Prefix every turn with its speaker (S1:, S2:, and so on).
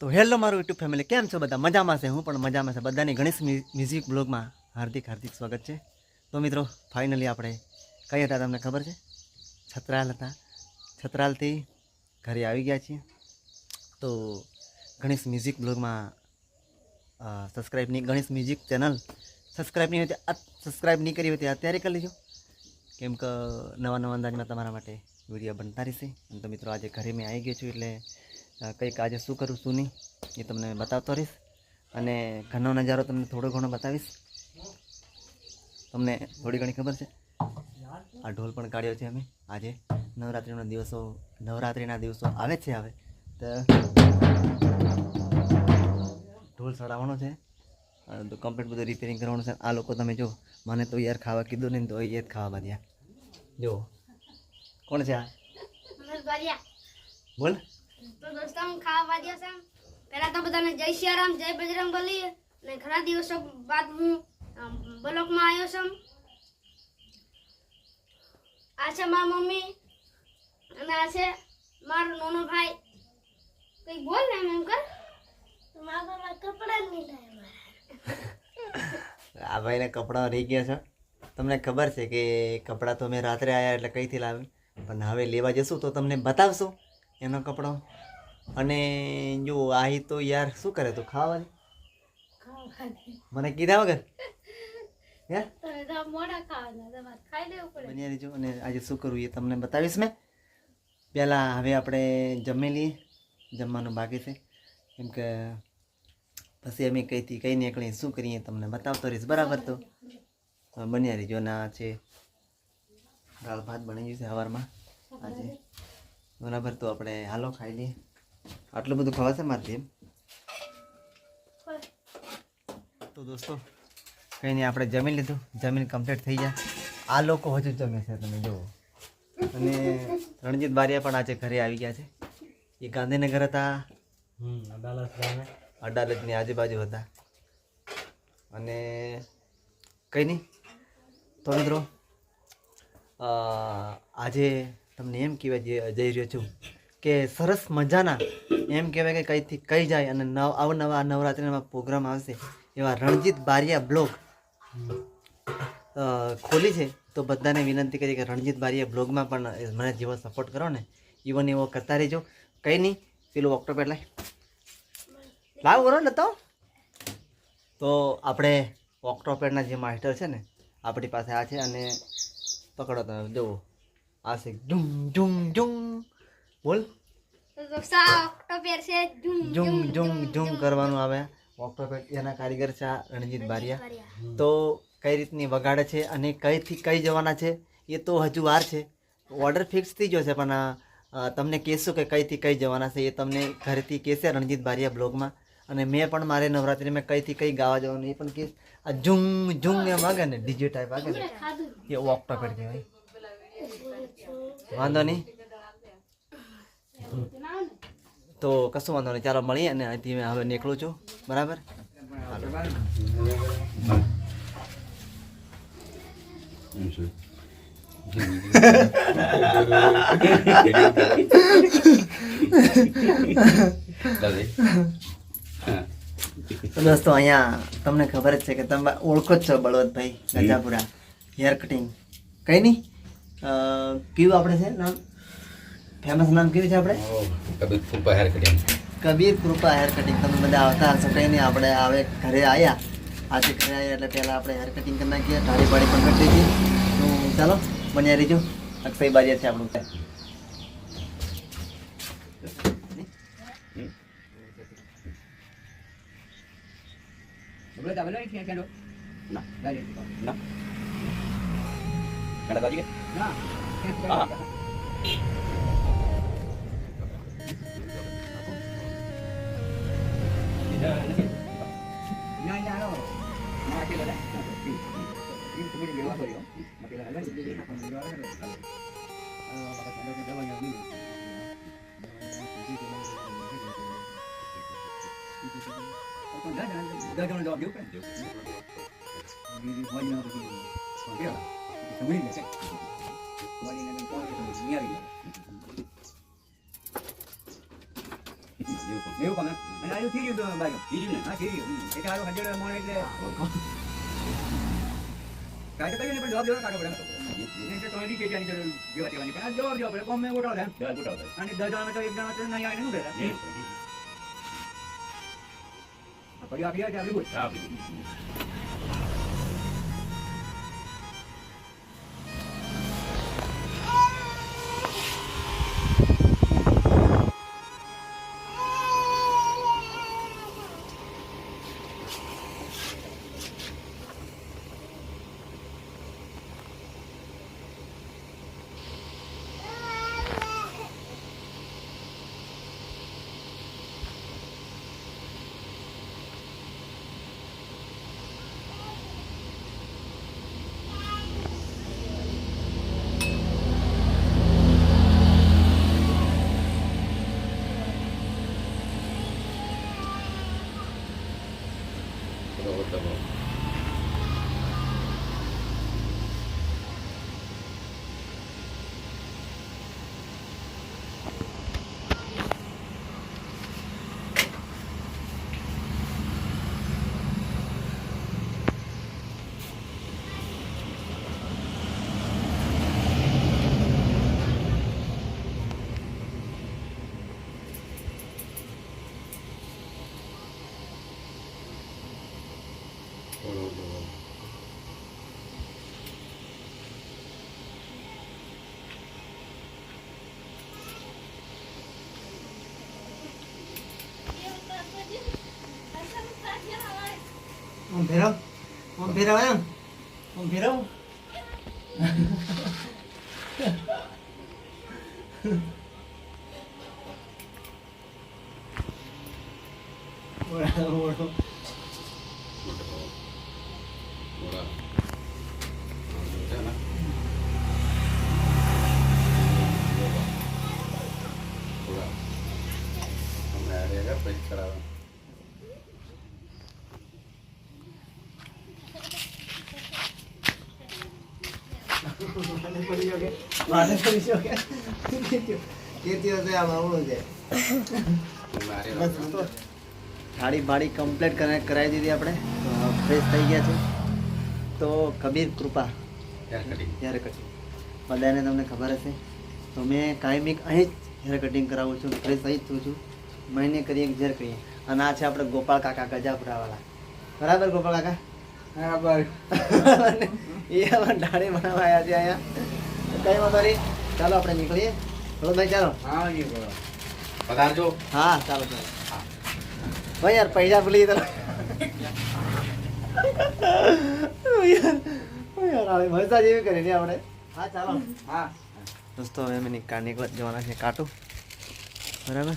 S1: તો હેલો, મારું YouTube family. કેમ છો બધા? મજામાં છે હું પણ મજામાં છે. બધાની ગણેશ મ્યુઝિક બ્લોગમાં હાર્દિક હાર્દિક સ્વાગત છે. તો મિત્રો ફાઇનલી આપણે કઈ હતા તમને ખબર છે? છત્રાલ હતા. છત્રાલથી ઘરે આવી ગયા છીએ. તો ગણેશ મ્યુઝિક બ્લોગમાં નહીં ગણેશ મ્યુઝિક ચેનલ સબસ્ક્રાઈબ નહીં હોય તો સબસ્ક્રાઈબ નહીં કરી હતી અત્યારે કરી લેજો. કેમ કે નવા નવા અંદાજમાં તમારા માટે વીડિયો બનતા રહેશે. અને તો મિત્રો, આજે ઘરે મેં આવી ગયો છું એટલે કંઈક આજે શું કરું શું નહીં એ તમને બતાવતો રહીશ. અને ઘરનો નજારો તમને થોડો ઘણો બતાવીશ. તમને થોડી ઘણી ખબર છે આ ઢોલ પણ કાઢ્યો છે અમે. આજે નવરાત્રિના દિવસો નવરાત્રિના દિવસો આવે જ છે હવે. તો ઢોલ ચડાવવાનો છે. તો કમ્પ્લીટ બધું રિપેરિંગ કરવાનું છે. આ લોકો તમે જો મને તો યાર ખાવા કીધું નહીં તો એ જ ખાવા બાંધ્યા જો કોણ છે આ? બોલ.
S2: તો દોસ્તો હું ખાવા વાગ્યા છે પહેલાં તો બધાને જય સિયારામ જય બજરંગ બલી. અને ઘણા દિવસો બાદ હું બ્લોકમાં આવ્યો છું આ છે મારા મમ્મી અને આ છે મારો નોનો ભાઈ. કંઈક બોલ ને એમ કર. મારા કપડા નહીં લાવ્યા
S1: આ ભાઈને કપડાં રહી ગયા છે. તમને ખબર છે કે કપડાં તો મેં રાત્રે આવ્યા એટલે કઈથી લાવી પણ હવે લેવા જશું તો તમને બતાવશું. એનો કપડો? અને જો આહી તો યાર, શું કરે તું? ખાવા મને કીધા વગર? હે?
S2: ખાવાના
S1: બન્યા રહેજો અને આજે શું કરવું એ તમને બતાવીશ મેં. પહેલાં હવે આપણે જમી લઈએ. જમવાનું બાકી છે. કેમ કે પછી અમે કઈથી કઈ નીકળીએ, શું કરીએ તમને બતાવતો રહીશ. બરાબર તો? બન્યા રહીજો ના છે દાળ ભાત બની ગયું છે સવારમાં આજે બરાબર તો આપણે હાલો ખાઈ લઈએ. આટલું બધું ખવાશે મારથી તો દોસ્તો કંઈ નહીં આપણે જમી લીધું. જમીન કમ્પ્લીટ થઈ જાય આ લોકો હજુ જમે છે તમે જુઓ. અને રણજીત બારિયા પણ આજે ઘરે આવી ગયા છે. એ ગાંધીનગર હતા. અડાલજની આજુબાજુ હતા. અને કંઈ નહીં. તો મિત્રો આજે તમને એમ કહેવા જઈ રહ્યો છું કે સરસ મજાના એમ કહેવાય કે કઈથી કઈ જાય અને નવ અવનવા નવરાત્રિના પ્રોગ્રામ આવશે એવા રણજીત બારિયા બ્લોગ ખોલી છે. તો બધાને વિનંતી કરી કે રણજીત બારિયા બ્લોગમાં પણ મને જેવો સપોર્ટ કરો ને ઇવન એવો કરતા રહેજો. કંઈ નહીં, પેલું ઓક્ટોબર લાય લાવ કરો ને તો તો આપણે ઓક્ટોપેડના જે માસ્ટર છે ને, આપણી પાસે આ છે અને પકડો તમે, જુઓ. છે ઝુમ ઝુમ ઝુમ બોલ
S2: આ છે ઝુમ
S1: ઝુમ ઝુમ કરવાનું આવે. ઓક્ટોપેડ એના કારીગર છે રણજીત બારિયા. તો કઈ રીતની વગાડે છે અને કઈથી કઈ જવાના છે એ તો હજુ વાર છે. ઓર્ડર ફિક્સ થઈ ગયો છે પણ તમને કહેશું કે કઈથી કઈ જવાના છે એ તમને ઘરેથી કહેશે રણજીત બારિયા બ્લોગમાં. અને મેં પણ મારે નવરાત્રિમાં કઈથી કઈ ગાવા જવાનું એ પણ કહીશ. આ ઝુમ ઝુમ એમ વાગે ને ડીજે ટાઈપ વાગે ને. એ ઓક્ટોપેડ કહેવાય. વાંધો નહીં. તો કશું વાંધો નહીં. ચાલો મળીએ અને અહીંથી મેં હવે નીકળું છું. બરાબર? દોસ્તો અહીંયા તમને ખબર જ છે કે તમે ઓળખો જ છો બળવંતભાઈ ગજાપુરા હેર કટિંગ. કઈ નહીં? કયું આપણે છે નામ ફેમસ નામ કેવું છે આપણે
S3: Kabir Krupa hair cutting
S1: Kabir Krupa hair cutting તમે બધા આવતા હશો કંઈ નહીં આપણે આવે ઘરે આવ્યા આજે ઘરે આવ્યા એટલે પહેલાં આપણે હેર કટિંગ કરી નાખીએ ઢાળી પાડી પણ કરી દઈએ તો ચાલો બન્યા રહીજો અક્ષય બારીયા છે આપણું
S3: Boleh tak boleh ni kan dok? Nak. Dah dia. Nak. Kada tadi ke? Ah. Gagal menjawab juga. Jadi banyak begini. Sampai lah. Semuanya cek. Dia pun. એવું એટલે આયુ હંડ્રેડ જવાબ પડે દેવો પડે. આવે આવે ત્યાં આપી
S1: Vampiro. Vampiro, vean. Vampiro. Morado, morado. Hola. Hola. Hola. Hola. Hola. Hola. પડી કેતી હશે છે. થાળી બાળી કમ્પ્લીટ કરાવી દીધી આપણે. ફ્રેશ થઈ ગયા છે. તો કબીર કૃપા. હેર કટિંગ બધાને તમને ખબર હશે. તો મેં કાયમિક અહીં જ હેર કટિંગ કરાવું છું. ફ્રેશ અહીં જ થઉં છું. મહિને કરીએ એક ઝેર કરીએ. અને આ છે આપણે ગોપાલ કાકા ગજાપુરાવાળા બરાબર ગોપાલ કાકા? બરાબર એ આમાં દાઢી બનાવવા આવ્યા છે અહીંયા. કઈ વાંધો નહીં. ચાલો આપણે નીકળીએ. ભાઈ ચાલો.
S4: પધારજો.
S1: હા ચાલો ચાલો. ભાઈ યાર પૈસા ભૂલી તો યાર હવે મજા જેવી કરી ને આપણે. હા ચાલો.
S3: હા.
S1: દોસ્તો હવે અમે નીકળ નીકળ જવાના છે કાટું. બરાબર?